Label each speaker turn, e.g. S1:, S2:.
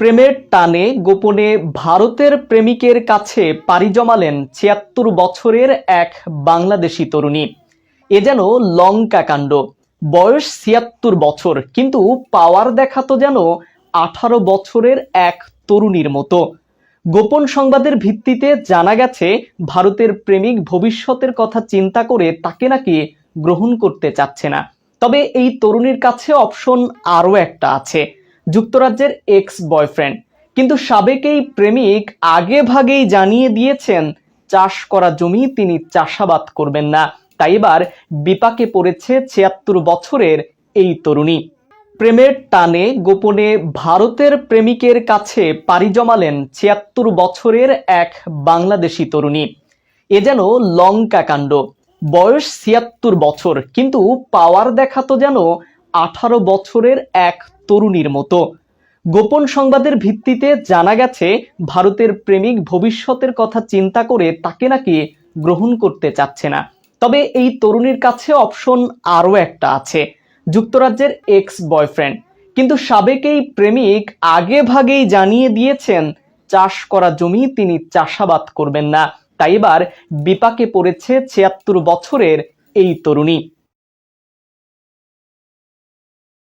S1: প্রেমের টানে গোপনে ভারতের প্রেমিকের কাছে পাড়ি জমালেন ছিয়াত্তর বছরের এক বাংলাদেশি তরুণী। এ যেন লঙ্কা কাণ্ড। বয়স ছিয়াত্তর বছর, কিন্তু পাওয়ার দেখা তো যেন আঠারো বছরের এক তরুণীর মতো। গোপন সংবাদের ভিত্তিতে জানা গেছে, ভারতের প্রেমিক ভবিষ্যতের কথা চিন্তা করে তাকে নাকি গ্রহণ করতে চাচ্ছে না। তবে এই তরুণীর কাছে অপশন আরও একটা আছে। যুক্তরাজ্যের এক্স বয়ফ্রেন্ড কিন্তু সাবেক এই প্রেমিক আগে ভাগেই জানিয়ে দিয়েছেন, চাষ করা জমি তিনি চাষাবাদ করবেন না। তাই এবার বিপাকে পড়েছে ছিয়াত্তর বছরের এই তরুণী। প্রেমের টানে গোপনে ভারতের প্রেমিকের কাছে পাড়ি জমালেন ছিয়াত্তর বছরের এক বাংলাদেশি তরুণী। এ যেন লঙ্কা কাণ্ড। বয়স ছিয়াত্তর বছর, কিন্তু পাওয়ার দেখাতো যেন আঠারো বছরের এক তরুণীর মতো। গোপন সংবাদের ভিত্তিতে জানা গেছে, ভারতের প্রেমিক ভবিষ্যতের কথা চিন্তা করে তাকে নাকি গ্রহণ করতে চাচ্ছে না। তবে এই তরুণীর কাছে অপশন আরও একটা আছে, যুক্তরাজ্যের এক্স বয়ফ্রেন্ড কিন্তু সাবেক এই প্রেমিক আগে ভাগেই জানিয়ে দিয়েছেন, চাষ করা জমি তিনি চাষাবাদ করবেন না। তাই এবার বিপাকে পড়েছে ছিয়াত্তর বছরের এই তরুণী।